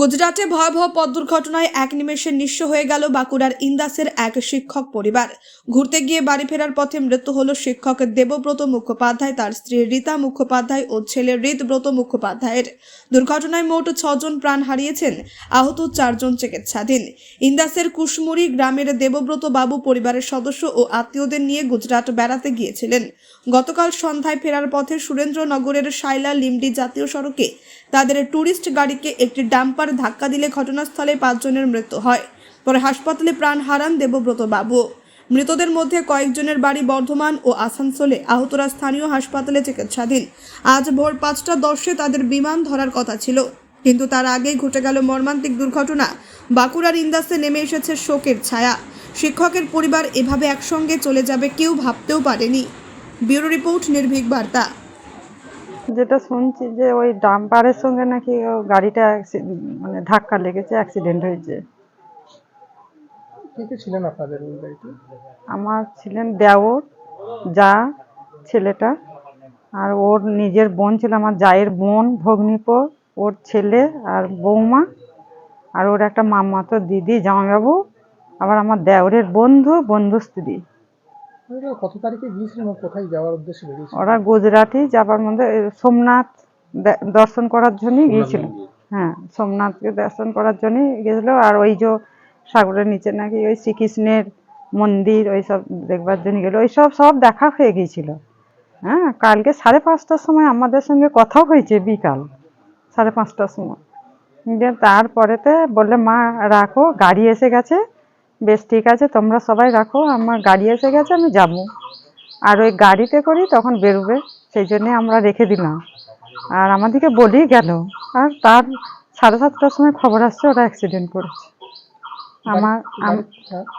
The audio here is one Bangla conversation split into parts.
গুজরাটে ভয়াবহ পথ দুর্ঘটনায় এক নিমেষে নিঃস্ব হয়ে গেল বাঁকুড়ার ইন্দাসের এক শিক্ষক পরিবার। ঘুরতে গিয়ে বাড়ি ফেরার পথে মৃত্যু হল শিক্ষক দেবব্রত মুখোপাধ্যায়, তার স্ত্রী রীতা মুখোপাধ্যায় ও ছেলে হৃদব্রত মুখোপাধ্যায়ের। দুর্ঘটনায় মোট ছজন প্রাণ হারিয়েছেন, আহত চারজন চিকিৎসাধীন। ইন্দাসের কুশমুড়ি গ্রামের দেবব্রত বাবু পরিবারের সদস্য ও আত্মীয়দের নিয়ে গুজরাট বেড়াতে গিয়েছিলেন। গতকাল সন্ধ্যায় ফেরার পথে সুরেন্দ্রনগরের শাইলা লিমডি জাতীয় সড়কে তাদের ট্যুরিস্ট গাড়িকে একটি ডাম্পার ধাক্কা দিলে ঘটনাস্থলে পাঁচজনের মৃত্যু হয়। পরে হাসপাতালে প্রাণ হারান দেবব্রত বাবু। মৃতদের মধ্যে কয়েকজনের বাড়ি বর্ধমান ও আসানসোলে। আহতরা স্থানীয় হাসপাতালে চিকিৎসাধীন। আজ ভোর পাঁচটা দশে তাদের বিমান ধরার কথা ছিল। কিন্তু তার আগেই ঘটে গেল মর্মান্তিক দুর্ঘটনা। বাঁকুড়ার ইন্দাসে নেমে এসেছে শোকের ছায়া। শিক্ষকের পরিবার এভাবে একসঙ্গে চলে যাবে কেউ ভাবতেও পারেনি। ব্যুরো রিপোর্ট নির্ভীক বার্তা। যেটা শুনছি যে ওই ডাম্পারের সঙ্গে নাকি গাড়িটা মানে ধাক্কা লেগেছে অ্যাক্সিডেন্ট হয়েছে। কে ছিলেন আপনাদের ওই গাড়িতে? আমার ছিলেন দেওর যা ছেলেটা আর ওর নিজের বোন ছিল আমার জায়ের বোন ভগ্নিপো ওর ছেলে আর বৌমা আর ওর একটা মামাতো দিদি জামাইবাবু আবার আমার দেওরের বন্ধু বন্ধু স্ত্রী। কত তারিখে গিয়েছিলেন কোথায় যাওয়ার উদ্দেশ্যে বেরিয়েছিলেন? ওরা গুজরাটি যাবার মধ্যে সোমনাথ দর্শন করার জন্যই গিয়েছিল। হ্যাঁ সোমনাথকে দর্শন করার জন্যই গেছিল আর ওই যে সাগরের নিচে নাকি ওই শ্রীকৃষ্ণের মন্দির ওই সব দেখবার জন্য গেল। ওই সব সব দেখা হয়ে গিয়েছিল। হ্যাঁ কালকে সাড়ে পাঁচটার সময় আমাদের সঙ্গে কথাও হয়েছে বিকাল সাড়ে পাঁচটার সময়। তারপরেতে বললে মা রাখো গাড়ি এসে গেছে। বেশ, ঠিক আছে, তোমরা সবাই রাখো, আমার গাড়ি এসে গেছে, আমি যাব। আর ওই গাড়িতে করি তখন বেরোবে, সেই জন্যে আমরা রেখে দিলাম। আর আমাদেরকে বলেই গেল, আর তার সাড়ে সাতটার সময় খবর আসছে, ওরা অ্যাক্সিডেন্ট করেছে। আমার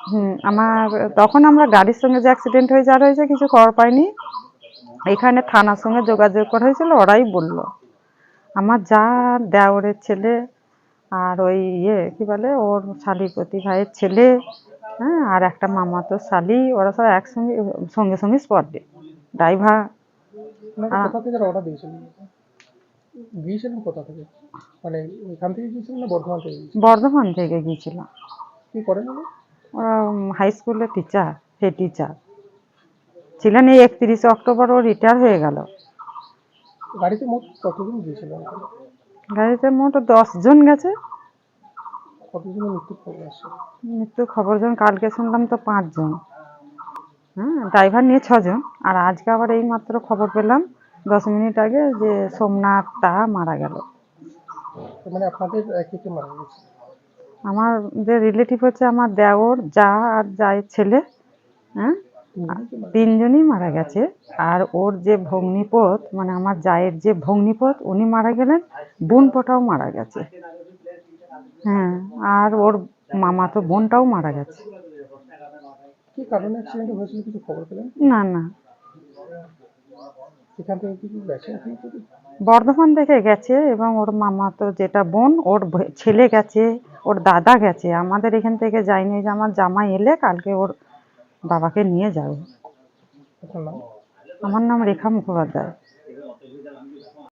হুম, আমার তখন আমরা গাড়ির সঙ্গে যে অ্যাক্সিডেন্ট হয়ে যাওয়ার হয়েছে, কিছু খবর পাইনি। এখানে থানার সঙ্গে যোগাযোগ করা হয়েছিল, ওরাই বলল। আমার যা দেওরের ছেলে আর ওই ইয়ে কি বলে ওর শালিপতি ভাইয়ের ছেলে হ্যাঁ আর একটা মামাতো শালি ওরা সব একসঙ্গে সঙ্গে সঙ্গে স্পট ডে ড্রাইভার আপনাকে কোথা থেকে অর্ডার দিয়েছিলেন? গিয়েছিলেন কোথা থেকে? মানে ওইখান থেকে গিয়েছিলেন না বর্ধমান থেকে গিয়েছিলেন? বর্ধমান থেকে গিয়েছিল কি করেন ওরা হাই স্কুলের টিচার হেড টিচার ছিলেন এই একত্রিশে অক্টোবর ও রিটায়ার হয়ে গেল। গাড়িতে মোট কতজন গিয়েছিলেন গাড়িতে মোট দশ জন গেছে। কতজনের মৃত্যুর খবর মৃত্যু খবর যখন কালকে শুনলাম তো পাঁচজন হ্যাঁ ড্রাইভার নিয়ে ছজন আর আজকে আবার এই মাত্র খবর পেলাম দশ মিনিট আগে যে সোমনাথ তাহা মারা গেল। মানে আপনাদের কে কে মারা গেছে? আমার যে রিলেটিভ হচ্ছে আমার দেওর যা আর জায়ের ছেলে হ্যাঁ? তিনজনই মারা গেছে। আর ওর যে ভগ্নিপথ মানে আমার জায়ের যে ভগ্নিপথ উনি মারা গেলেন বোন পটাও মারা গেছে। হ্যাঁ আর ওর মামা তো বোনটাও মারা গেছে। কি কারণে অ্যাক্সিডেন্ট হয়েছিল কিছু খবর পেলেন? না না। সেখান থেকে কিছু গেছে বর্ধমান থেকে গেছে এবং ওর মামা তো যেটা বোন ওর ছেলে গেছে ওর দাদা গেছে। আমাদের এখান থেকে যায়নি যে আমার জামাই এলে কালকে ওর বাবাকে নিয়ে যাবে আমার নাম রেখা মুখোপাধ্যায়।